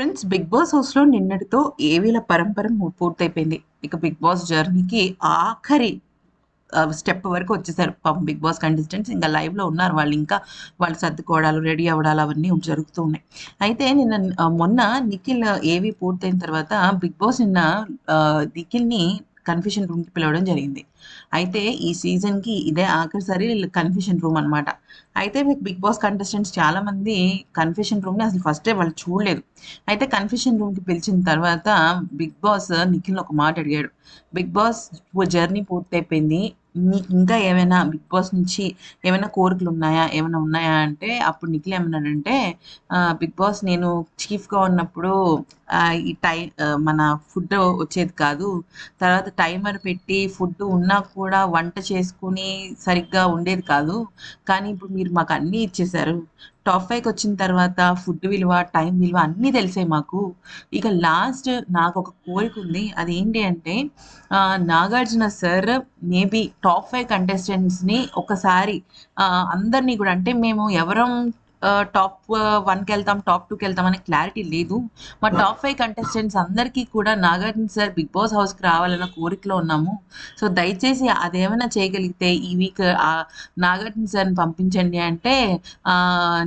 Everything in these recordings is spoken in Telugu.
ఫ్రెండ్స్ బిగ్ బాస్ హౌస్లో నిన్నటితో ఏవీల పరంపర పూర్తయిపోయింది. ఇక బిగ్ బాస్ జర్నీకి ఆఖరి స్టెప్ వరకు వచ్చేసారు. పాపం బిగ్ బాస్ కంటెస్టెంట్స్ ఇంకా లైవ్లో ఉన్నారు. వాళ్ళు ఇంకా వాళ్ళు సర్దుకోవడాలు రెడీ అవ్వడాలు అవన్నీ జరుగుతూ ఉన్నాయి. అయితే నిన్న మొన్న నిఖిల్ ఏవి పూర్తయిన తర్వాత బిగ్ బాస్ నిన్న నిఖిల్ని కన్ఫ్యూషన్ రూమ్కి పిలవడం జరిగింది. అయితే ఈ సీజన్కి ఇదే ఆఖరిసారి కన్ఫ్యూషన్ రూమ్ అన్నమాట. అయితే మీకు బిగ్ బాస్ కంటెస్టెంట్స్ చాలా మంది కన్ఫ్యూషన్ రూమ్ని అసలు ఫస్టే వాళ్ళు చూడలేదు. అయితే కన్ఫ్యూషన్ రూమ్కి పిలిచిన తర్వాత బిగ్ బాస్ నిఖిల్ ఒక మాట అడిగాడు. బిగ్ బాస్ జర్నీ పూర్తయిపోయింది. నీకు ఇంకా ఏమైనా బిగ్ బాస్ నుంచి ఏమైనా కోరికలు ఉన్నాయా? ఏమైనా ఉన్నాయా? అంటే అప్పుడు నిఖిల్ ఏమన్నాడంటే బిగ్ బాస్ నేను చీఫ్గా ఉన్నప్పుడు ఈ టై మన ఫుడ్ వచ్చేది కాదు. తర్వాత టైమర్ పెట్టి ఫుడ్ ఉన్న కూడా వంట చేసుకుని సరిగ్గా ఉండేది కాదు. కానీ ఇప్పుడు మీరు మాకు అన్నీ ఇచ్చేశారు. టాప్ ఫైవ్కి వచ్చిన తర్వాత ఫుడ్ విలువ టైం విలువ అన్నీ తెలిసాయి మాకు. ఇక లాస్ట్ నాకు ఒక కోరిక ఉంది. అది ఏంటి అంటే Nagarjuna sir maybe top five కంటెస్టెంట్స్ని ఒకసారి అందరినీ కూడా అంటే మేము ఎవరం టాప్ వన్కి వెళ్తాం టాప్ టూకి వెళ్తాం అనే క్లారిటీ లేదు. మా టాప్ ఫైవ్ కంటెస్టెంట్స్ అందరికీ కూడా నాగార్జున సార్ బిగ్ బాస్ హౌస్కి రావాలన్న కోరికలో ఉన్నాము. సో దయచేసి అదేమైనా చేయగలిగితే ఈ వీక్ నాగార్జున సార్ని పంపించండి అంటే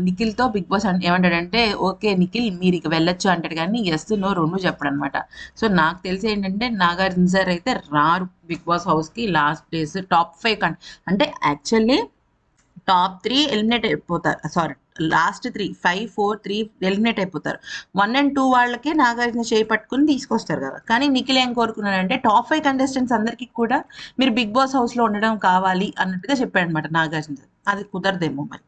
నిఖిల్తో బిగ్ బాస్ ఏమంటాడంటే ఓకే నిఖిల్ మీరు ఇక వెళ్ళొచ్చు అంటాడు కానీ ఎస్ నో రెండు చెప్పడు అనమాట సో నాకు తెలిసి ఏంటంటే నాగార్జున సార్ అయితే రారు బిగ్ బాస్ హౌస్కి లాస్ట్ డేస్ టాప్ ఫైవ్ కన్ అంటే యాక్చువల్లీ టాప్ త్రీ ఎలిమినేట్ అయిపోతారు sorry last three five four three eliminate అయిపోతారు. వన్ అండ్ టూ వాళ్ళకే నాగార్జున చేయి పట్టుకుని తీసుకొస్తారు కదా. కానీ నిఖిల్ ఏం కోరుకున్నాడంటే టాప్ ఫైవ్ కంటెస్టెంట్స్ అందరికీ కూడా మీరు బిగ్ బాస్ హౌస్లో ఉండడం కావాలి అన్నట్టుగా చెప్పాడు అనమాట నాగార్జున. అది కుదరదేమో మరి.